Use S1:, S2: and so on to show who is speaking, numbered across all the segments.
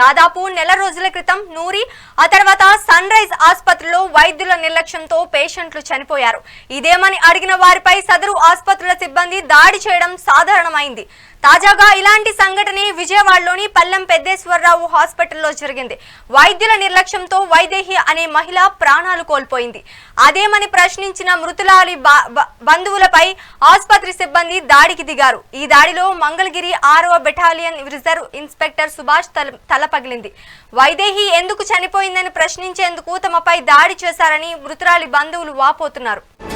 S1: దాదాపు నెల రోజుల క్రితం నూరి ఆ తర్వాత సన్ రైజ్ ఆసుపత్రిలో వైద్యుల నిర్లక్ష్యంతో పేషెంట్లు చనిపోయారు. ఇదేమని అడిగిన వారిపై సదరు ఆసుపత్రుల సిబ్బంది దాడి చేయడం సాధారణమైంది. తాజాగా ఇలాంటి సంఘటనే విజయవాడలోని పల్లెం పెద్దేశ్వరరావు హాస్పిటల్లో జరిగింది. వైద్యుల నిర్లక్ష్యంతో వైదేహి అనే మహిళ ప్రాణాలు కోల్పోయింది. అదేమని ప్రశ్నించిన మృతులాలి బా- బంధువులపై ఆసుపత్రి సిబ్బంది దాడికి దిగారు. ఈ దాడిలో మంగళగిరి ఆరవ బెటాలియన్ రిజర్వ్ ఇన్స్పెక్టర్ సుభాష్ తల తల పగిలింది. వైదేహి ఎందుకు చనిపోయిందని ప్రశ్నించేందుకు తమపై దాడి చేశారని మృతురాలి బంధువులు వాపోతున్నారు.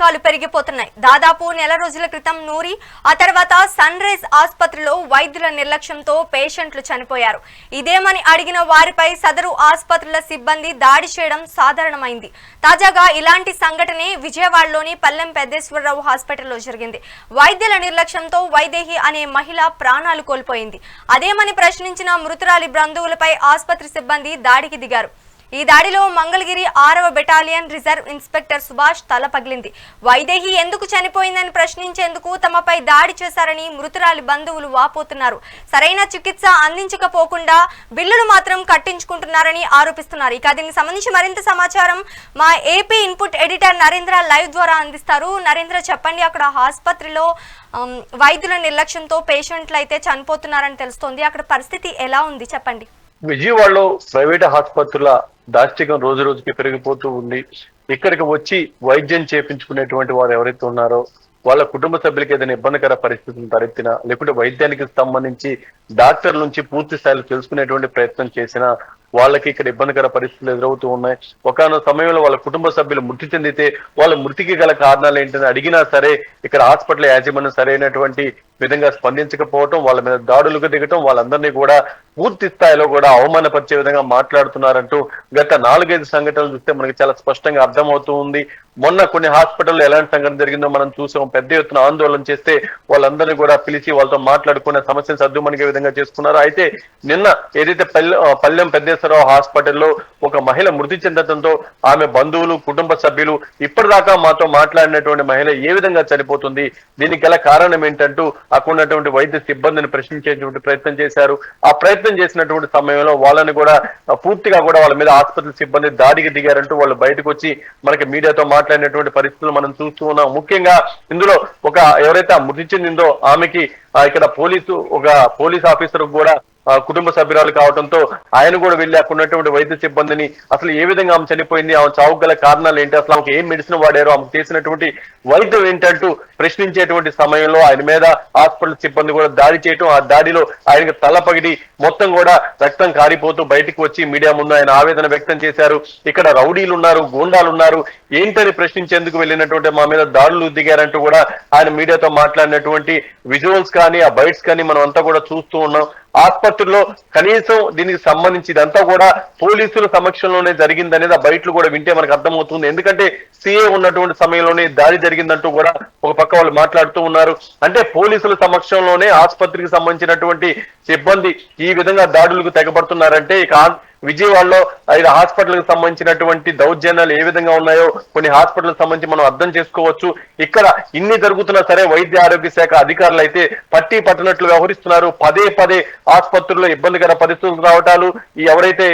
S1: ఆసుపత్రుల పెరిగిపోతున్నాయి. దాదాపు నెల రోజుల క్రితం నూరి ఆ తర్వాత సన్ రైజ్ ఆసుపత్రిలో వైద్యుల నిర్లక్ష్యంతో పేషెంట్లు చనిపోయారు. ఇదేమని అడిగిన వారిపై సదరు ఆసుపత్రుల సిబ్బంది దాడి చేయడం సాధారణమైంది. తాజాగా ఇలాంటి సంఘటనే విజయవాడలోని పల్లెం పెద్దేశ్వరరావు హాస్పిటల్లో జరిగింది. వైద్యుల నిర్లక్ష్యంతో వైదేహి అనే మహిళ ప్రాణాలు కోల్పోయింది. అదేమని ప్రశ్నించిన మృతురాలి బంధువులపై ఆసుపత్రి సిబ్బంది దాడికి దిగారు. ఈ దాడిలో మంగళగిరి ఆరవ బెటాలియన్ రిజర్వ్ ఇన్స్పెక్టర్ సుభాష్ తల పగిలింది. వైదేహి ఎందుకు చనిపోయిందని ప్రశ్నించేందుకు తమపై దాడి చేశారని మృతురాలి బంధువులు వాపోతున్నారు. సరైన చికిత్స అందించకపోకుండా బిల్లులు మాత్రం కట్టించుకుంటున్నారని ఆరోపిస్తున్నారు. ఇక దీనికి సంబంధించి మరింత సమాచారం మా AP input editor Narendra live ద్వారా అందిస్తారు. నరేంద్ర చెప్పండి అక్కడ ఆసుపత్రిలో వైద్యుల నిర్లక్ష్యంతో పేషెంట్లు అయితే చనిపోతున్నారని తెలుస్తోంది. అక్కడ పరిస్థితి ఎలా ఉంది? చెప్పండి.
S2: విజయవాడలో ప్రైవేట్ ఆసుపత్రుల దాష్టికం రోజు రోజుకి పెరిగిపోతూ ఉంది. ఇక్కడికి వచ్చి వైద్యం చేపించుకునేటువంటి వారు ఎవరైతే ఉన్నారో వాళ్ళ కుటుంబ సభ్యులకి ఏదైనా ఇబ్బందికర పరిస్థితులు తలెత్తినా లేకుంటే వైద్యానికి సంబంధించి డాక్టర్ నుంచి పూర్తి స్థాయిలో తెలుసుకునేటువంటి ప్రయత్నం చేసినా వాళ్ళకి ఇక్కడ ఇబ్బందికర పరిస్థితులు ఎదురవుతూ ఉన్నాయి. ఒకనొక సమయంలో వాళ్ళ కుటుంబ సభ్యులు మృతి చెందితే వాళ్ళ మృతికి గల కారణాలు ఏంటని అడిగినా సరే ఇక్కడ హాస్పిటల్ యాజమాన్యం సరైనటువంటి విధంగా స్పందించకపోవటం వాళ్ళ మీద దాడులకు దిగటం వాళ్ళందరినీ కూడా పూర్తి స్థాయిలో కూడా అవమానపరిచే విధంగా మాట్లాడుతున్నారంటూ గత నాలుగైదు సంఘటనలు చూస్తే మనకి చాలా స్పష్టంగా అర్థమవుతూ ఉంది. మొన్న కొన్ని హాస్పిటల్లో ఎలాంటి సంఘటన జరిగిందో మనం చూసాం. పెద్ద ఎత్తున ఆందోళన చేస్తే వాళ్ళందరినీ కూడా పిలిచి వాళ్ళతో మాట్లాడుకునే సమస్యను సర్దుమణిగే విధంగా చేసుకున్నారు. అయితే నిన్న ఏదైతే పల్లె పల్లెం పెద్ద వెంకటేశ్వరరావు హాస్పిటల్లో ఒక మహిళ మృతి చెందడంతో ఆమె బంధువులు కుటుంబ సభ్యులు ఇప్పటిదాకా మాతో మాట్లాడినటువంటి మహిళ ఏ విధంగా చనిపోతుంది దీనికి గల కారణం ఏంటంటూ అక్కడ ఉన్నటువంటి వైద్య సిబ్బందిని ప్రశ్నించేటువంటి ప్రయత్నం చేశారు. ఆ ప్రయత్నం చేసినటువంటి సమయంలో వాళ్ళని కూడా పూర్తిగా కూడా వాళ్ళ మీద ఆసుపత్రి సిబ్బంది దాడికి దిగారంటూ వాళ్ళు బయటకు వచ్చి మనకి మీడియాతో మాట్లాడినటువంటి పరిస్థితులు మనం చూస్తూ ఉన్నాం. ముఖ్యంగా ఇందులో ఒక ఎవరైతే ఆ మృతి చెందిందో ఆమెకి ఇక్కడ పోలీసు ఒక పోలీస్ ఆఫీసర్ కూడా కుటుంబ సభ్యురాలు కావడంతో ఆయన కూడా వెళ్ళి అక్కడ ఉన్నటువంటి వైద్య సిబ్బందిని అసలు ఏ విధంగా ఆమె చనిపోయింది ఆమె చావుకు గల కారణాలు ఏంటి అసలు ఆమెకు ఏం మెడిసిన్ వాడారు ఆమెకు చేసినటువంటి వైద్యం ఏంటంటూ ప్రశ్నించేటువంటి సమయంలో ఆయన మీద హాస్పిటల్ సిబ్బంది కూడా దాడి చేయటం ఆ దాడిలో ఆయనకు తల పగిడి మొత్తం కూడా రక్తం కారిపోతూ బయటకు వచ్చి మీడియా ముందు ఆయన ఆవేదన వ్యక్తం చేశారు. ఇక్కడ రౌడీలు ఉన్నారు గూండాలు ఉన్నారు. ఏంటని ప్రశ్నించేందుకు వెళ్ళినటువంటి మా మీద దాడులు దిగారంటూ కూడా ఆయన మీడియాతో మాట్లాడినటువంటి విజువల్స్ కానీ ఆ బైట్స్ కానీ మనం అంతా కూడా చూస్తూ ఉన్నాం. ఆసుపత్రిలో కనీసం దీనికి సంబంధించి ఇదంతా కూడా పోలీసుల సమక్షంలోనే జరిగిందనేది ఆ బయటలు కూడా వింటే మనకు అర్థమవుతుంది. ఎందుకంటే సీఏ ఉన్నటువంటి సమయంలోనే దాడి జరిగిందంటూ కూడా ఒక పక్క వాళ్ళు మాట్లాడుతూ ఉన్నారు. అంటే పోలీసుల సమక్షంలోనే ఆసుపత్రికి సంబంధించినటువంటి సిబ్బంది ఈ విధంగా దాడులకు తెగబడుతున్నారంటే ఇక విజయవాడలో ఆయన హాస్పిటల్కి సంబంధించినటువంటి దౌర్జన్యాలు ఏ విధంగా ఉన్నాయో కొన్ని హాస్పిటల్ సంబంధించి మనం అర్థం చేసుకోవచ్చు. ఇక్కడ ఇన్ని జరుగుతున్నా సరే వైద్య ఆరోగ్య శాఖ అధికారులు అయితే పట్టి పట్టినట్లు వ్యవహరిస్తున్నారు. పదే పదే ఆసుపత్రుల్లో ఇబ్బందికర పరిస్థితులు రావటాలు ఈ ఎవరైతే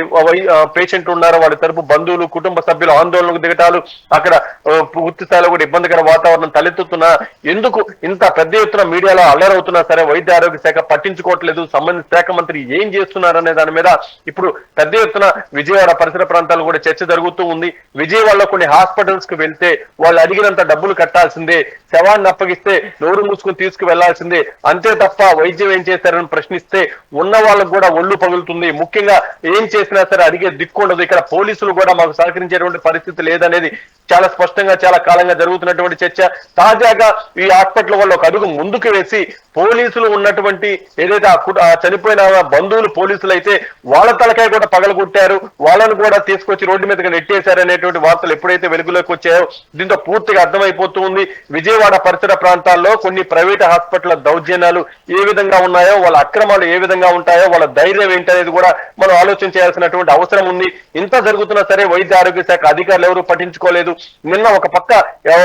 S2: పేషెంట్ ఉన్నారో వాళ్ళ తరపు బంధువులు కుటుంబ సభ్యులు ఆందోళనకు దిగటాలు అక్కడ ఆ, పూర్తి స్థాయిలో కూడా ఇబ్బందికర వాతావరణం తలెత్తుతున్నా ఎందుకు ఇంత పెద్ద ఎత్తున మీడియాలో అల్లరవుతున్నా సరే వైద్య ఆరోగ్య శాఖ పట్టించుకోవట్లేదు సంబంధిత శాఖ మంత్రి ఏం చేస్తున్నారనే దాని మీద ఇప్పుడు పెద్ద ఎత్తున విజయవాడ పరిసర ప్రాంతాలు కూడా చర్చ జరుగుతూ ఉంది. విజయవాడలో కొన్ని హాస్పిటల్స్కు వెళ్తే వాళ్ళు అడిగినంత డబ్బులు కట్టాల్సిందే. శవాన్ని అప్పగిస్తే నోరు మూసుకుని తీసుకు వెళ్ళాల్సిందే అంతే తప్ప వైద్యం ఏం చేశారని ప్రశ్నిస్తే ఉన్న వాళ్ళకు కూడా ఒళ్ళు పగులుతుంది. ముఖ్యంగా ఏం చేసినా సరే అడిగే దిక్కు ఉండదు. ఇక్కడ పోలీసులు కూడా మాకు సహకరించేటువంటి పరిస్థితి లేదనేది చాలా స్పష్టంగా చాలా కాలంగా జరుగుతున్నటువంటి చర్చ. తాజాగా ఈ హాస్పిటల్ వాళ్ళు ఒక అడుగు ముందుకు వేసి పోలీసులు ఉన్నటువంటి ఏదైతే ఆ చనిపోయిన బంధువులు పోలీసులు అయితే వాళ్ళ తలకాయ కూడా పగల పగలగొట్టారు వాళ్ళను కూడా తీసుకొచ్చి రోడ్డు మీదకి నెట్టేశారు అనేటువంటి వార్తలు ఎప్పుడైతే వెలుగులోకి వచ్చాయో దీంతో పూర్తిగా అర్థమైపోతూ ఉంది. విజయవాడ పరిసర ప్రాంతాల్లో కొన్ని ప్రైవేట్ హాస్పిటల్ దౌర్జన్యాలు ఏ విధంగా ఉన్నాయో వాళ్ళ అక్రమాలు ఏ విధంగా ఉంటాయో వాళ్ళ ధైర్యం ఏంటనేది కూడా మనం ఆలోచన చేయాల్సినటువంటి అవసరం ఉంది. ఇంత జరుగుతున్నా సరే వైద్య ఆరోగ్య శాఖ అధికారులు ఎవరు పట్టించుకోలేదు. నిన్న ఒక పక్క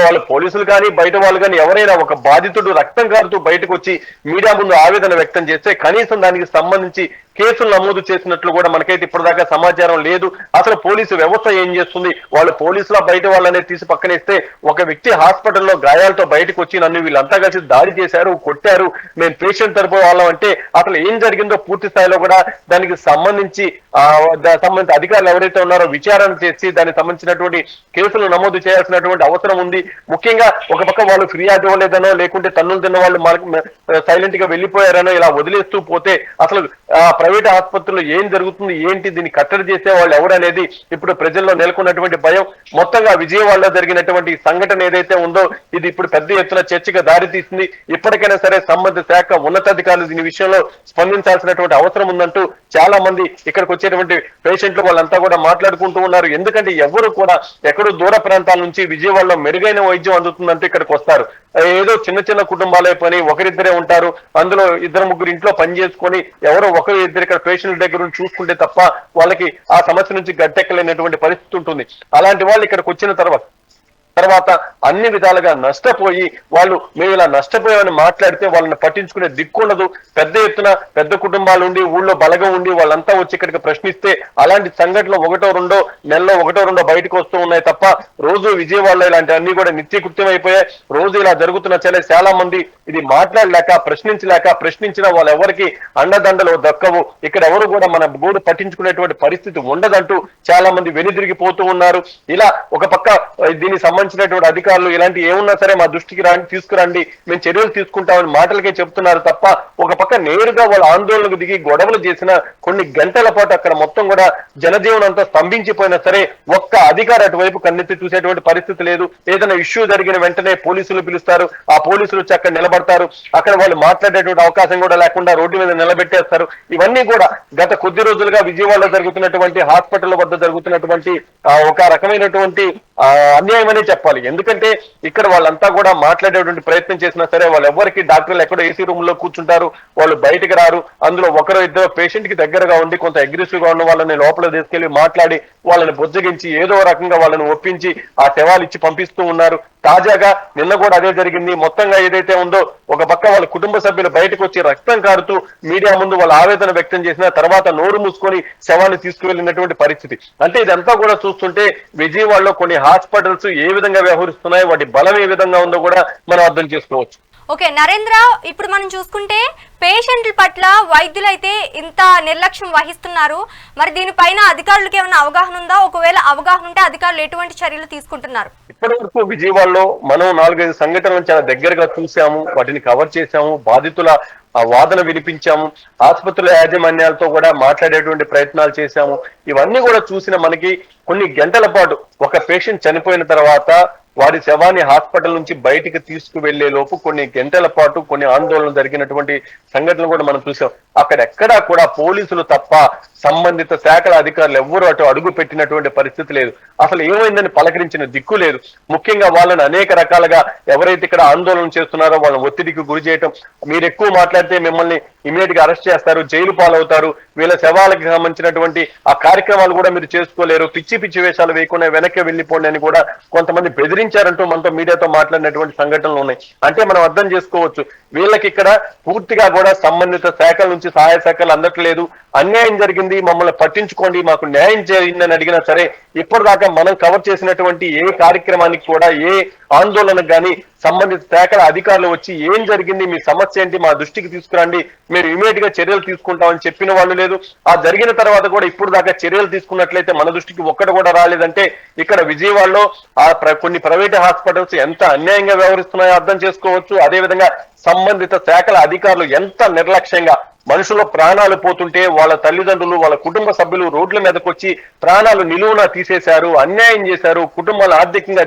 S2: వాళ్ళ పోలీసులు కానీ బయట వాళ్ళు కానీ ఎవరైనా ఒక బాధితుడు రక్తం కారుతూ బయటకు వచ్చి మీడియా ముందు ఆవేదన వ్యక్తం చేస్తే కనీసం దానికి సంబంధించి కేసులు నమోదు చేసినట్లు కూడా మనకైతే ఇప్పటిదాకా సమాచారం లేదు. అసలు పోలీసు వ్యవస్థ ఏం చేస్తుంది? వాళ్ళు పోలీసుల బయట వాళ్ళనే తీసి పక్కనేస్తే ఒక వ్యక్తి హాస్పిటల్లో గాయాలతో బయటకు వచ్చి నన్ను వీళ్ళంతా కలిసి దాడి చేశారు కొట్టారు. మేము పేషెంట్ తరపు వాళ్ళం అంటే అసలు ఏం జరిగిందో పూర్తి స్థాయిలో కూడా దానికి సంబంధించి ఆ సంబంధిత అధికారులు ఎవరైతే ఉన్నారో విచారణ చేసి దానికి సంబంధించినటువంటి కేసులు నమోదు చేయాల్సినటువంటి అవసరం ఉంది. ముఖ్యంగా ఒక పక్క వాళ్ళు ఫిర్యాదు ఇవ్వలేదనో లేకుంటే తన్నులు తిన్న వాళ్ళు సైలెంట్గా వెళ్ళిపోయారనో ఇలా వదిలేస్తూ పోతే అసలు ఆ ప్రైవేట్ ఆసుపత్రుల్లో ఏం జరుగుతుంది ఏంటి దీన్ని కట్టడి చేసే వాళ్ళు ఎవరనేది ఇప్పుడు ప్రజల్లో నెలకొన్నటువంటి భయం. మొత్తంగా విజయవాడలో జరిగినటువంటి సంఘటన ఏదైతే ఉందో ఇది ఇప్పుడు పెద్ద ఎత్తున చర్చగా దారితీసింది. ఇప్పటికైనా సరే సంబంధిత శాఖ ఉన్నతాధికారులు దీని విషయంలో స్పందించాల్సినటువంటి అవసరం ఉందంటూ చాలా మంది ఇక్కడికి వచ్చేటువంటి పేషెంట్లు వాళ్ళంతా కూడా మాట్లాడుకుంటూ ఉన్నారు. ఎందుకంటే ఎవరు కూడా ఎక్కడో దూర ప్రాంతాల నుంచి విజయవాడలో మెరుగైన వైద్యం అందుతుందంటూ ఇక్కడికి వస్తారు. ఏదో చిన్న చిన్న కుటుంబాలే పని ఒకరిద్దరే ఉంటారు. అందులో ఇద్దరు ముగ్గురు ఇంట్లో పని చేసుకొని ఎవరో ఒకరు ఇద్దరు ఇక్కడ పేషెంట్ల దగ్గర నుంచి చూసుకుంటే తప్ప వాళ్ళకి ఆ సమస్య నుంచి గట్టెక్కలేనటువంటి పరిస్థితి ఉంటుంది. అలాంటి వాళ్ళు ఇక్కడికి వచ్చిన తర్వాత తర్వాత అన్ని విధాలుగా నష్టపోయి వాళ్ళు మేము ఇలా నష్టపోయామని మాట్లాడితే వాళ్ళని పట్టించుకునే దిక్కుండదు పెద్ద ఎత్తున పెద్ద కుటుంబాలు ఉండి ఊళ్ళో బలగం ఉండి వాళ్ళంతా వచ్చి ఇక్కడికి ప్రశ్నిస్తే అలాంటి సంఘటనలు ఒకటో రెండో నెలలో ఒకటో రెండో బయటకు వస్తూ ఉన్నాయి తప్ప రోజు విజయవాడలో ఇలాంటి అన్ని కూడా నిత్యకృత్యం అయిపోయాయి. రోజు ఇలా జరుగుతున్న చాలా చాలా మంది ఇది మాట్లాడలేక ప్రశ్నించలేక ప్రశ్నించిన వాళ్ళు ఎవరికి అండదండలు దక్కవు. ఇక్కడ ఎవరు కూడా మన గూడు పట్టించుకునేటువంటి పరిస్థితి ఉండదంటూ చాలా మంది వెనుదిరిగిపోతూ ఉన్నారు. ఇలా ఒక పక్క దీని సంబంధించి సంబంధించినటువంటి అధికారులు ఇలాంటి ఏమున్నా సరే మా దృష్టికి రాండి తీసుకురండి. మేము చర్యలు తీసుకుంటామని మాటలకే చెప్తున్నారు తప్ప ఒక పక్క నేరుగా వాళ్ళ ఆందోళనకు దిగి గొడవలు చేసిన కొన్ని గంటల పాటు అక్కడ మొత్తం కూడా జనజీవనం అంతా స్తంభించిపోయినా సరే ఒక్క అధికారి అటువైపు కన్నెత్తి చూసేటువంటి పరిస్థితి లేదు. ఏదైనా ఇష్యూ జరిగిన వెంటనే పోలీసులు పిలుస్తారు. ఆ పోలీసులు వచ్చి అక్కడ నిలబడతారు. అక్కడ వాళ్ళు మాట్లాడేటువంటి అవకాశం కూడా లేకుండా రోడ్డు మీద నిలబెట్టేస్తారు. ఇవన్నీ కూడా గత కొద్ది రోజులుగా విజయవాడలో జరుగుతున్నటువంటి హాస్పిటల్ వద్ద జరుగుతున్నటువంటి ఒక రకమైనటువంటి అన్యాయం అన్యాయమనే చెప్పాలి. ఎందుకంటే ఇక్కడ వాళ్ళంతా కూడా మాట్లాడేటువంటి ప్రయత్నం చేసినా సరే వాళ్ళు ఎవరికి డాక్టర్లు ఎక్కడో ఏసీ రూమ్లో కూర్చుంటారు వాళ్ళు బయటకు రారు. అందులో ఒకరు ఇద్దరు పేషెంట్కి దగ్గరగా ఉండి కొంత అగ్రెసివ్గా ఉన్న వాళ్ళని లోపల తీసుకెళ్ళి మాట్లాడి వాళ్ళని బుజ్జగించి ఏదో రకంగా వాళ్ళని ఒప్పించి ఆ శవాలు ఇచ్చి పంపిస్తూ ఉన్నారు. తాజాగా నిన్న కూడా అదే జరిగింది. మొత్తంగా ఏదైతే ఉందో ఒక పక్క వాళ్ళ కుటుంబ సభ్యులు బయటకు వచ్చి రక్తం కారుతూ మీడియా ముందు వాళ్ళ ఆవేదన వ్యక్తం చేసిన తర్వాత నోరు మూసుకొని శవాన్ని తీసుకువెళ్ళినటువంటి పరిస్థితి. అంటే ఇదంతా కూడా చూస్తుంటే విజయవాడలో కొన్ని హాస్పిటల్స్ ఏ విధంగా వ్యవహరిస్తున్నాయి వాటి బలం ఏ విధంగా ఉందో కూడా మనం అర్థం చేసుకోవచ్చు.
S1: ఓకే నరేంద్ర ఇప్పుడు మనం చూసుకుంటే పేషెంట్ల పట్ల వైద్యులైతే ఇంత నిర్లక్ష్యం వహిస్తున్నారు. మరి దీనిపైన అధికారులకు ఏమైనా అవగాహన ఉందా? ఒకవేళ అవగాహన ఉంటే అధికారులు ఎటువంటి చర్యలు తీసుకుంటున్నారు?
S2: ఇప్పటి వరకు విజయవాడలో మనం నాలుగైదు సంఘటనలు చాలా దగ్గరగా చూసాము వాటిని కవర్ చేశాము. బాధితుల ఆ వాదన వినిపించాము. ఆసుపత్రుల యాజమాన్యాలతో కూడా మాట్లాడేటువంటి ప్రయత్నాలు చేశాము. ఇవన్నీ కూడా చూసిన మనకి కొన్ని గంటల పాటు ఒక పేషెంట్ చనిపోయిన తర్వాత వారి శవాన్ని హాస్పిటల్ నుంచి బయటికి తీసుకువెళ్ళే లోపు కొన్ని గంటల పాటు కొన్ని ఆందోళనలు జరిగినటువంటి సంఘటనలు కూడా మనం చూసాం. అక్కడెక్కడా కూడా పోలీసులు తప్ప సంబంధిత శాఖల అధికారులు ఎవ్వరూ అటు అడుగు పెట్టినటువంటి పరిస్థితి లేదు. అసలు ఏమైందని పలకరించిన దిక్కు లేదు. ముఖ్యంగా వాళ్ళని అనేక రకాలుగా ఎవరైతే ఇక్కడ ఆందోళన చేస్తున్నారో వాళ్ళని ఒత్తిడికి గురి చేయటం మీరు ఎక్కువ మాట్లాడితే మిమ్మల్ని ఇమీడియట్గా అరెస్ట్ చేస్తారు జైలు పాలవుతారు. వీళ్ళ శవాలకు సంబంధించినటువంటి ఆ కార్యక్రమాలు కూడా మీరు చేసుకోలేరు. పిచ్చి పిచ్చి వేషాలు వేయకుండా వెనక్కి వెళ్ళిపోండి అని కూడా కొంతమంది బెదిరించారంటూ మనతో మీడియాతో మాట్లాడినటువంటి సంఘటనలు ఉన్నాయి. అంటే మనం అర్థం చేసుకోవచ్చు వీళ్ళకి ఇక్కడ పూర్తిగా కూడా సంబంధిత శాఖల నుంచి సహాయ శాఖలు అందట్లేదు. అన్యాయం జరిగింది మమ్మల్ని పట్టించుకోండి మాకు న్యాయం చేయండి అడిగినా సరే ఇప్పటిదాకా మనం కవర్ చేసినటువంటి ఏ కార్యక్రమానికి కూడా ఏ ఆందోళనకు కానీ సంబంధిత శాఖల అధికారులు వచ్చి ఏం జరిగింది మీ సమస్య ఏంటి మా దృష్టికి తీసుకురండి మీరు ఇమీడియట్గా చర్యలు తీసుకుంటామని చెప్పిన వాళ్ళు లేదు. ఆ జరిగిన తర్వాత కూడా ఇప్పుడు దాకా చర్యలు తీసుకున్నట్లయితే మన దృష్టికి ఒక్కటి కూడా రాలేదంటే ఇక్కడ విజయవాడలో ఆ కొన్ని ప్రైవేట్ హాస్పిటల్స్ ఎంత అన్యాయంగా వ్యవహరిస్తున్నాయో అర్థం చేసుకోవచ్చు. అదేవిధంగా సంబంధిత శాఖల అధికారులు ఎంత నిర్లక్ష్యంగా మనుషుల ప్రాణాలు పోతుంటే వాళ్ళ తల్లిదండ్రులు వాళ్ళ కుటుంబ సభ్యులు రోడ్ల మీదకి వచ్చి ప్రాణాలు నిలువున తీసేశారు అన్యాయం చేశారు కుటుంబాలు ఆర్థికంగా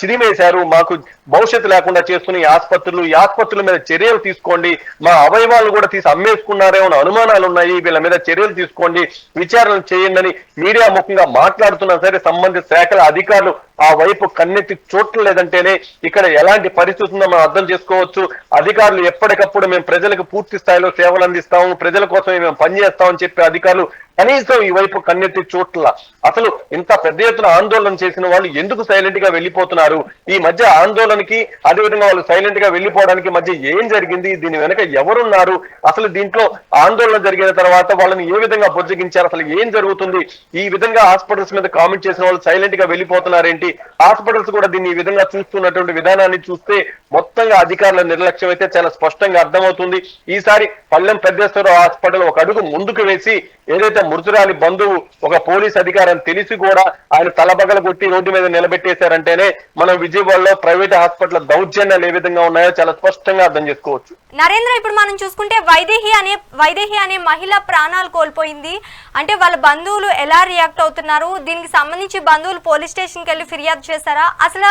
S2: చిరిమేశారు మాకు భవిష్యత్తు లేకుండా చేస్తున్న ఈ ఆసుపత్రులు ఈ ఆసుపత్రుల మీద చర్యలు తీసుకోండి. మా అవయవాలు కూడా తీసి అమ్మేసుకున్నారేమో అనుమానాలు ఉన్నాయి. వీళ్ళ మీద చర్యలు తీసుకోండి. విచారణ చేయండి అని మీడియా ముఖంగా మాట్లాడుతున్నా సరే సంబంధిత శాఖల అధికారులు ఆ వైపు కన్నెత్తి చూడలేదంటేనే ఇక్కడ ఎలాంటి పరిస్థితి ఉందో మనం అర్థం చేసుకోవచ్చు. అధికారులు ఎప్పటికప్పుడు మేము ప్రజలకు పూర్తి స్థాయిలో సేవలు అందిస్తాము. ప్రజల కోసమే మేము పనిచేస్తామని చెప్పే అధికారులు కనీసం ఈ వైపు కన్నెత్తి చోట్ల. అసలు ఇంత పెద్ద ఎత్తున ఆందోళన చేసిన వాళ్ళు ఎందుకు సైలెంట్గా వెళ్ళిపోతున్నారు? ఈ మధ్య ఆందోళనకి అదేవిధంగా వాళ్ళు సైలెంట్గా వెళ్ళిపోవడానికి మధ్య ఏం జరిగింది? దీని వెనక ఎవరున్నారు? అసలు దీంట్లో ఆందోళన జరిగిన తర్వాత వాళ్ళని ఏ విధంగా బుజ్జగించారు? అసలు ఏం జరుగుతుంది? ఈ విధంగా హాస్పిటల్స్ మీద కామెంట్ చేసిన వాళ్ళు సైలెంట్గా వెళ్ళిపోతున్నారేంటి? హాస్పిటల్స్ కూడా దీన్ని ఈ విధంగా చూస్తున్నటువంటి విధానాన్ని చూస్తే మొత్తంగా అధికారుల నిర్లక్ష్యం అయితే చాలా స్పష్టంగా అర్థమవుతుంది. ఈసారి పల్లెం పెద్దేశ్వర హాస్పిటల్ ఒక అడుగు ముందుకు వేసి ఏదైతే మృతురాలి బంధువు ఒక పోలీస్ అధికారం తెలిసి కూడా ఆయన తలబగలు కొట్టి రోడ్డు మీద నిలబెట్టేశారంటేనే మనం విజయవాడలో ప్రైవేట్ హాస్పిటల్ దౌర్జన్యాలు ఏ విధంగా ఉన్నాయో చాలా స్పష్టంగా అర్థం చేసుకోవచ్చు.
S1: నరేంద్ర ఇప్పుడు మనం చూసుకుంటే వైదేహి అనే వైదేహి అనే మహిళ ప్రాణాలు కోల్పోయింది. అంటే వాళ్ళ బంధువులు ఎలా రియాక్ట్ అవుతున్నారు? దీనికి సంబంధించి బంధువులు పోలీస్ స్టేషన్కి వెళ్ళి ఫిర్యాదు చేశారా? అసలు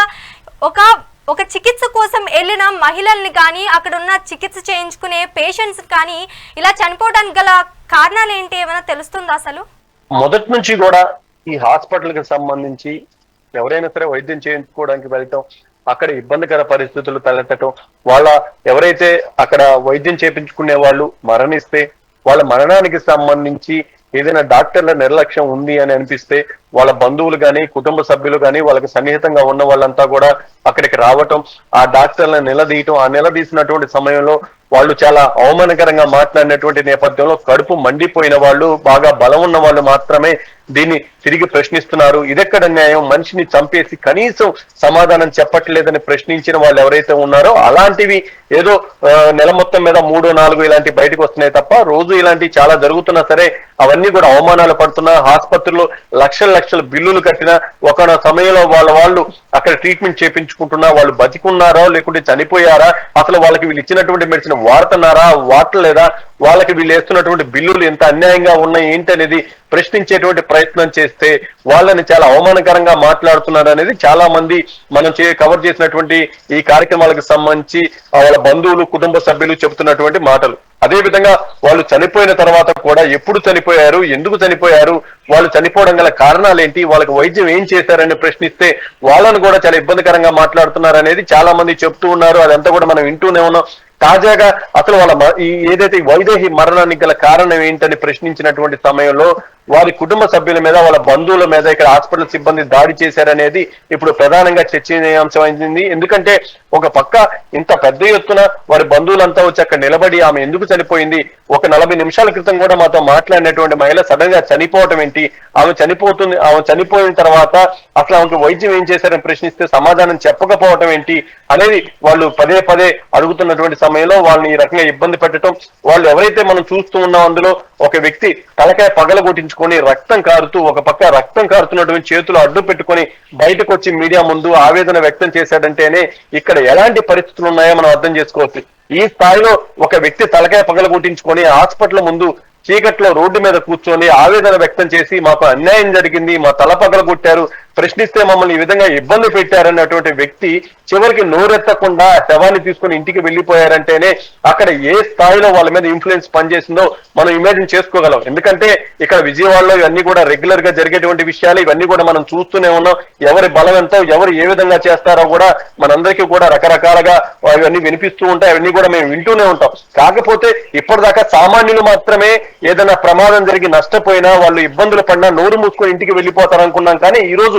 S1: ఒక ఒక చికిత్స కోసం వెళ్ళిన మహిళల్ని కానీ అక్కడ ఉన్న చికిత్స చేయించుకునే పేషెంట్స్ కానీ ఇలా చనిపోవడానికి గల కారణాలు ఏంటి? ఏమైనా తెలుస్తుందా అసలు?
S2: మొదటి నుంచి కూడా ఈ హాస్పిటల్కి సంబంధించి ఎవరైనా సరే వైద్యం చేయించుకోవడానికి వెళ్ళటం అక్కడ ఇబ్బందికర పరిస్థితులు తలెత్తటం వాళ్ళ ఎవరైతే అక్కడ వైద్యం చేయించుకునే వాళ్ళు మరణిస్తే వాళ్ళ మరణానికి సంబంధించి ఏదైనా డాక్టర్ల నిర్లక్ష్యం ఉంది అని అనిపిస్తే వాళ్ళ బంధువులు కానీ కుటుంబ సభ్యులు కానీ వాళ్ళకి సన్నిహితంగా ఉన్న వాళ్ళంతా కూడా అక్కడికి రావటం ఆ డాక్టర్లను నిలదీయటం ఆ నిలదీసినటువంటి సమయంలో వాళ్ళు చాలా అవమానకరంగా మాట్లాడినటువంటి నేపథ్యంలో కడుపు మండిపోయిన వాళ్ళు బాగా బలం ఉన్న వాళ్ళు మాత్రమే దీన్ని తిరిగి ప్రశ్నిస్తున్నారు. ఇదెక్కడ న్యాయం? మనిషిని చంపేసి కనీసం సమాధానం చెప్పట్లేదని ప్రశ్నించిన వాళ్ళు ఎవరైతే ఉన్నారో అలాంటివి ఏదో నెల మొత్తం మీద మూడు నాలుగు ఇలాంటి బయటకు వస్తున్నాయి తప్ప రోజు ఇలాంటివి చాలా జరుగుతున్నా సరే అవన్నీ కూడా అవమానాలు పడుతున్నా. ఆసుపత్రిలో లక్షల లక్షల బిల్లులు కట్టినా ఒక సమయంలో వాళ్ళ వాళ్ళు అక్కడ ట్రీట్మెంట్ చేపించుకుంటున్నా వాళ్ళు బతికున్నారా లేకుంటే చనిపోయారా అసలు వాళ్ళకి వీళ్ళు ఇచ్చినటువంటి మెడిసిన్ వాడుతున్నారా వాడలేదా వాళ్ళకి వీళ్ళు వేస్తున్నటువంటి బిల్లులు ఎంత అన్యాయంగా ఉన్నాయి ఏంటి అనేది ప్రశ్నించేటువంటి ప్రయత్నం చేస్తే వాళ్ళని చాలా అవమానకరంగా మాట్లాడుతున్నారు అనేది చాలా మంది మనం చే కవర్ చేసినటువంటి ఈ కార్యక్రమాలకు సంబంధించి వాళ్ళ బంధువులు కుటుంబ సభ్యులు చెబుతున్నటువంటి మాటలు. అదే విధంగా వాళ్ళు చనిపోయిన తర్వాత కూడా ఎప్పుడు చనిపోయారు ఎందుకు చనిపోయారు వాళ్ళు చనిపోవడం గల కారణాలు ఏంటి వాళ్ళకి వైద్యం ఏం చేశారని ప్రశ్నిస్తే వాళ్ళను కూడా చాలా ఇబ్బందికరంగా మాట్లాడుతున్నారు అనేది చాలా మంది చెప్తూ ఉన్నారు. అదంతా కూడా మనం వింటూనే ఉన్నాం. తాజాగా అసలు వాళ్ళ ఈ ఏదైతే వైదేహి మరణానికి గల కారణం ఏంటని ప్రశ్నించినటువంటి సమయంలో వారి కుటుంబ సభ్యుల మీద వాళ్ళ బంధువుల మీద ఇక్కడ హాస్పిటల్ సిబ్బంది దాడి చేశారనేది ఇప్పుడు ప్రధానంగా చర్చనీయాంశం అయింది. ఎందుకంటే ఒక పక్క ఇంత పెద్ద ఎత్తున వారి బంధువులంతా వచ్చి అక్కడ నిలబడి ఆమె ఎందుకు చనిపోయింది? ఒక నలభై నిమిషాల క్రితం కూడా మాతో మాట్లాడినటువంటి మహిళ సడన్గా చనిపోవటం ఏంటి? ఆమె చనిపోతుంది ఆమె చనిపోయిన తర్వాత అసలు ఆమెకు వైద్యం ఏం చేశారని ప్రశ్నిస్తే సమాధానం చెప్పకపోవటం ఏంటి అనేది వాళ్ళు పదే పదే అడుగుతున్నటువంటి సమయంలో వాళ్ళని ఈ రకంగా ఇబ్బంది పెట్టడం వాళ్ళు ఎవరైతే మనం చూస్తూ ఉన్నాం అందులో ఒక వ్యక్తి తలకాయ పగల కొట్టించుకొని రక్తం కారుతూ ఒక పక్క రక్తం కారుతున్నటువంటి చేతులు అడ్డు పెట్టుకొని బయటకు వచ్చి మీడియా ముందు ఆవేదన వ్యక్తం చేశాడంటేనే ఇక్కడ ఎలాంటి పరిస్థితులు ఉన్నాయో మనం అర్థం చేసుకోవచ్చు. ఈ స్థాయిలో ఒక వ్యక్తి తలకాయ పగలగొట్టించుకొని హాస్పిటల్ ముందు చీకట్లో రోడ్డు మీద కూర్చొని ఆవేదన వ్యక్తం చేసి మాకు అన్యాయం జరిగింది మా తల పగలగొట్టారు ప్రశ్నిస్తే మమ్మల్ని ఈ విధంగా ఇబ్బంది పెట్టారన్నటువంటి వ్యక్తి చివరికి నోరెత్తకుండా శవాన్ని తీసుకొని ఇంటికి వెళ్ళిపోయారంటేనే అక్కడ ఏ స్థాయిలో వాళ్ళ మీద ఇన్ఫ్లుయెన్స్ పనిచేసిందో మనం ఇమాజిన్ చేసుకోగలం. ఎందుకంటే ఇక్కడ విజయవాడలో ఇవన్నీ కూడా రెగ్యులర్గా జరిగేటువంటి విషయాలు ఇవన్నీ కూడా మనం చూస్తూనే ఉన్నాం. ఎవరి బలం ఎంతో ఎవరు ఏ విధంగా చేస్తారో కూడా మనందరికీ కూడా రకరకాలుగా అవన్నీ వినిపిస్తూ ఉంటాయి. అవన్నీ కూడా మేము వింటూనే ఉంటాం. కాకపోతే ఇప్పటిదాకా సామాన్యులు మాత్రమే ఏదైనా ప్రమాదం జరిగి నష్టపోయినా వాళ్ళు ఇబ్బందులు పడినా నోరు మూసుకొని ఇంటికి వెళ్ళిపోతారు అనుకున్నాం కానీ ఈ రోజు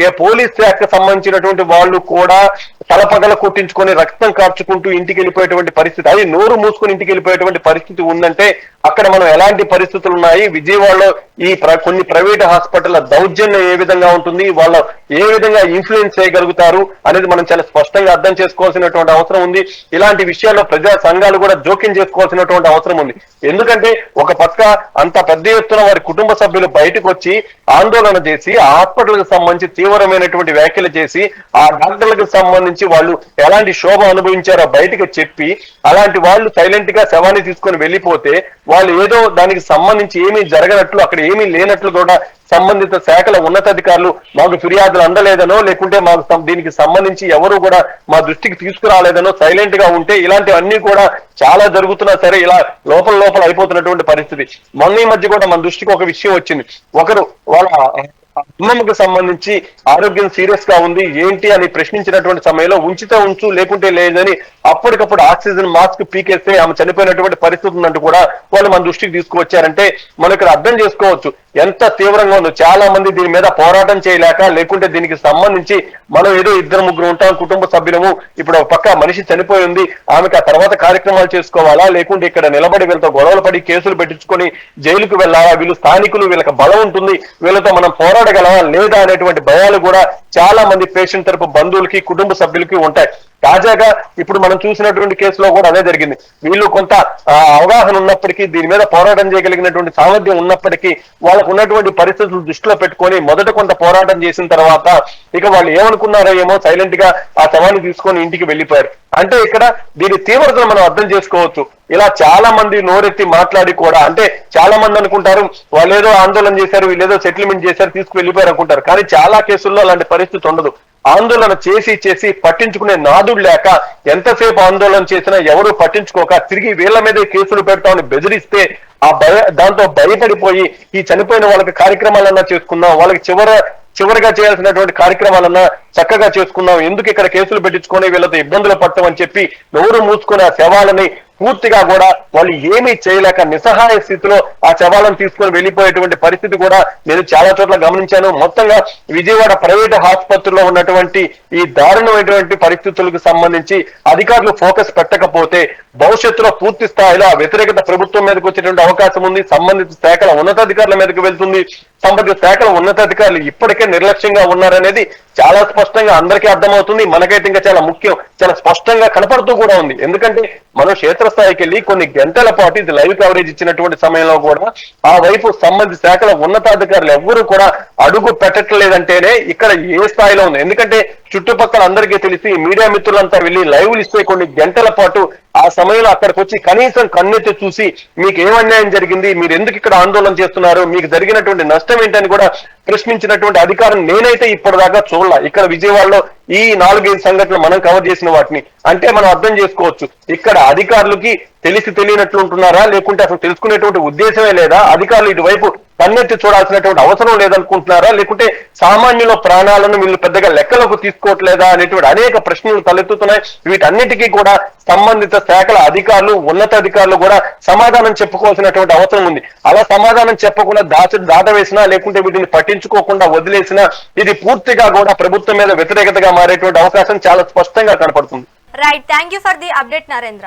S2: ఏ పోలీస్ శాఖకు సంబంధించినటువంటి వాళ్ళు కూడా తలపగల కొట్టించుకొని రక్తం కార్చుకుంటూ ఇంటికి వెళ్ళిపోయేటువంటి పరిస్థితి అది నోరు మూసుకొని ఇంటికి వెళ్ళిపోయేటువంటి పరిస్థితి ఉందంటే అక్కడ మనం ఎలాంటి పరిస్థితులు ఉన్నాయి? విజయవాడలో ఈ ప్ర- కొన్ని ప్రైవేట్ హాస్పిటల్ దౌర్జన్యం ఏ విధంగా ఉంటుంది? వాళ్ళ ఏ విధంగా ఇన్ఫ్లుయెన్స్ చేయగలుగుతారు? అనేది మనం చాలా స్పష్టంగా అర్థం చేసుకోవాల్సినటువంటి అవసరం ఉంది. ఇలాంటి విషయాల్లో ప్రజా సంఘాలు కూడా జోక్యం చేసుకోవాల్సినటువంటి అవసరం ఉంది. ఎందుకంటే ఒక పక్క అంత పెద్ద ఎత్తున వారి కుటుంబ సభ్యులు బయటకు వచ్చి ఆందోళన చేసి హాస్పిటల్కి సంబంధించి తీవ్రమైనటువంటి వ్యాఖ్యలు చేసి ఆ డాక్టర్లకు సంబంధించి వాళ్ళు ఎలాంటి శోభ అనుభవించారో బయటకు చెప్పి అలాంటి వాళ్ళు సైలెంట్గా శవాన్ని తీసుకొని వెళ్ళిపోతే వాళ్ళు ఏదో దానికి సంబంధించి ఏమీ జరగనట్లు అక్కడ ఏమీ లేనట్లు కూడా సంబంధిత శాఖల ఉన్నతాధికారులు మాకు ఫిర్యాదులు అందలేదనో లేకుంటే మాకు దీనికి సంబంధించి ఎవరు కూడా మా దృష్టికి తీసుకురాలేదనో సైలెంట్గా ఉంటే ఇలాంటివన్నీ కూడా చాలా జరుగుతున్నా సరే ఇలా లోపల లోపల అయిపోతున్నటువంటి పరిస్థితి. మొన్న ఈ మధ్య కూడా మన దృష్టికి ఒక విషయం వచ్చింది. ఒకరు వాళ్ళ అమ్మమ్మకు సంబంధించి ఆరోగ్యం సీరియస్గా ఉంది ఏంటి అని ప్రశ్నించినటువంటి సమయంలో ఉంచితే ఉంచు లేకుంటే లేదని అప్పటికప్పుడు ఆక్సిజన్ మాస్క్ పీకేస్తే ఆమె చనిపోయినటువంటి పరిస్థితి ఉందంటూ కూడా వాళ్ళు మన దృష్టికి తీసుకువచ్చారంటే మనం ఇక్కడ అర్థం చేసుకోవచ్చు. ఎంత తీవ్రంగా ఉందో. చాలా మంది దీని మీద పోరాటం చేయలేక లేకుంటే దీనికి సంబంధించి మనం ఏదో ఇద్దరు ముగ్గురు ఉంటాం కుటుంబ సభ్యులము ఇప్పుడు ఒక పక్క మనిషి చనిపోయి ఉంది ఆమెకు ఆ తర్వాత కార్యక్రమాలు చేసుకోవాలా లేకుంటే ఇక్కడ నిలబడి వీళ్ళతో గొడవలు పడి కేసులు పెట్టించుకొని జైలుకు వెళ్ళాలా వీళ్ళు స్థానికులు వీళ్ళకి బలం ఉంటుంది వీళ్ళతో మనం పోరాడగలమా లేదా అనేటువంటి భయాలు కూడా చాలా మంది పేషెంట్ తరపు బంధువులకి కుటుంబ సభ్యులకి ఉంటాయి. తాజాగా ఇప్పుడు మనం చూసినటువంటి కేసులో కూడా అదే జరిగింది. వీళ్ళు కొంత ఆ, అవగాహన ఉన్నప్పటికీ దీని మీద పోరాటం చేయగలిగినటువంటి సామర్థ్యం ఉన్నప్పటికీ వాళ్ళకు ఉన్నటువంటి పరిస్థితులు దృష్టిలో పెట్టుకొని మొదట కొంత పోరాటం చేసిన తర్వాత ఇక వాళ్ళు ఏమనుకున్నారో ఏమో సైలెంట్గా ఆ శవాన్ని తీసుకొని ఇంటికి వెళ్ళిపోయారు. అంటే ఇక్కడ దీని తీవ్రతను మనం అర్థం చేసుకోవచ్చు. ఇలా చాలా మంది నోరెత్తి మాట్లాడి కూడా అంటే చాలా మంది అనుకుంటారు వాళ్ళు ఏదో ఆందోళన చేశారు వీళ్ళు ఏదో సెటిల్మెంట్ చేశారు తీసుకు వెళ్ళిపోయారు అనుకుంటారు. కానీ చాలా కేసుల్లో అలాంటి పరిస్థితి ఉండదు. ఆందోళన చేసి చేసి పట్టించుకునే నాదుడు లేక ఎంతసేపు ఆందోళన చేసినా ఎవరు పట్టించుకోక తిరిగి వీళ్ళ మీదే కేసులు పెడతామని బెదిరిస్తే ఆ భయ దాంతో భయపడిపోయి ఈ చనిపోయిన వాళ్ళకి కార్యక్రమాలన్నా చేసుకుందాం వాళ్ళకి చివర చివరిగా చేయాల్సినటువంటి కార్యక్రమాలన్నా చక్కగా చేసుకున్నాం ఎందుకు ఇక్కడ కేసులు పెట్టించుకొని వీళ్ళతో ఇబ్బందులు పడతామని చెప్పి నోరు మూసుకున్న ఆ శవాలని పూర్తిగా కూడా వాళ్ళు ఏమీ చేయలేక నిస్సహాయ స్థితిలో ఆ శవాలను తీసుకొని వెళ్ళిపోయేటువంటి పరిస్థితి కూడా నేను చాలా చోట్ల గమనించాను. మొత్తంగా విజయవాడ ప్రైవేట్ ఆసుపత్రిలో ఉన్నటువంటి ఈ దారుణమైనటువంటి పరిస్థితులకు సంబంధించి అధికారులు ఫోకస్ పెట్టకపోతే భవిష్యత్తులో పూర్తి స్థాయిలో ఆ వ్యతిరేకత ప్రభుత్వం మీదకి వచ్చేటువంటి అవకాశం ఉంది. సంబంధిత శాఖల ఉన్నతాధికారుల మీదకి వెళ్తుంది. సంబంధిత శాఖల ఉన్నతాధికారులు ఇప్పటికే నిర్లక్ష్యంగా ఉన్నారనేది చాలా స్పష్టంగా అందరికీ అర్థమవుతుంది. మనకైతే ఇంకా చాలా ముఖ్యం. చాలా స్పష్టంగా కనపడుతూ కూడా ఉంది. ఎందుకంటే మనం క్షేత్రస్థాయికి వెళ్ళి కొన్ని గంటల పాటు ఇది లైవ్ కవరేజ్ ఇచ్చినటువంటి సమయంలో కూడా ఆ వైపు సంబంధిత శాఖల ఉన్నతాధికారులు ఎవ్వరూ కూడా అడుగు పెట్టట్లేదంటేనే ఇక్కడ ఏ స్థాయిలో ఉంది. ఎందుకంటే చుట్టుపక్కల అందరికీ తెలిసి మీడియా మిత్రులంతా వెళ్ళి లైవ్లు ఇస్తే కొన్ని గంటల పాటు ఆ సమయంలో అక్కడికి వచ్చి కనీసం కన్నెత్తి చూసి మీకు ఏం అన్యాయం జరిగింది మీరు ఎందుకు ఇక్కడ ఆందోళన చేస్తున్నారు మీకు జరిగినటువంటి నష్టం ఏంటని కూడా ప్రశ్నించినటువంటి అధికారం నేనైతే ఇప్పటిదాకా చూడాల. ఇక్కడ విజయవాడలో ఈ నాలుగైదు సంఘటనలు మనం కవర్ చేసిన వాటిని. అంటే మనం అర్థం చేసుకోవచ్చు. ఇక్కడ అధికారులకి తెలిసి తెలియనట్లు ఉంటున్నారా? లేకుంటే అసలు తెలుసుకునేటువంటి ఉద్దేశమే లేదా? అధికారులు ఇటువైపు కన్నెత్తి చూడాల్సినటువంటి అవసరం లేదనుకుంటున్నారా? లేకుంటే సామాన్యుల ప్రాణాలను వీళ్ళు పెద్దగా లెక్కలోకి తీసుకోవట్లేదా? అనేటువంటి అనేక ప్రశ్నలు తలెత్తుతున్నాయి. వీటన్నిటికీ కూడా సంబంధిత శాఖల అధికారులు ఉన్నతాధికారులు కూడా సమాధానం చెప్పుకోవాల్సినటువంటి అవసరం ఉంది. అలా సమాధానం చెప్పకుండా దాచి దాటవేసినా లేకుంటే వీటిని పట్టించుకోకుండా వదిలేసినా ఇది పూర్తిగా కూడా ప్రభుత్వం మీద వ్యతిరేకతగా మారేటువంటి అవకాశం చాలా స్పష్టంగా కనపడుతుంది.
S1: Right thank you for the update Narendra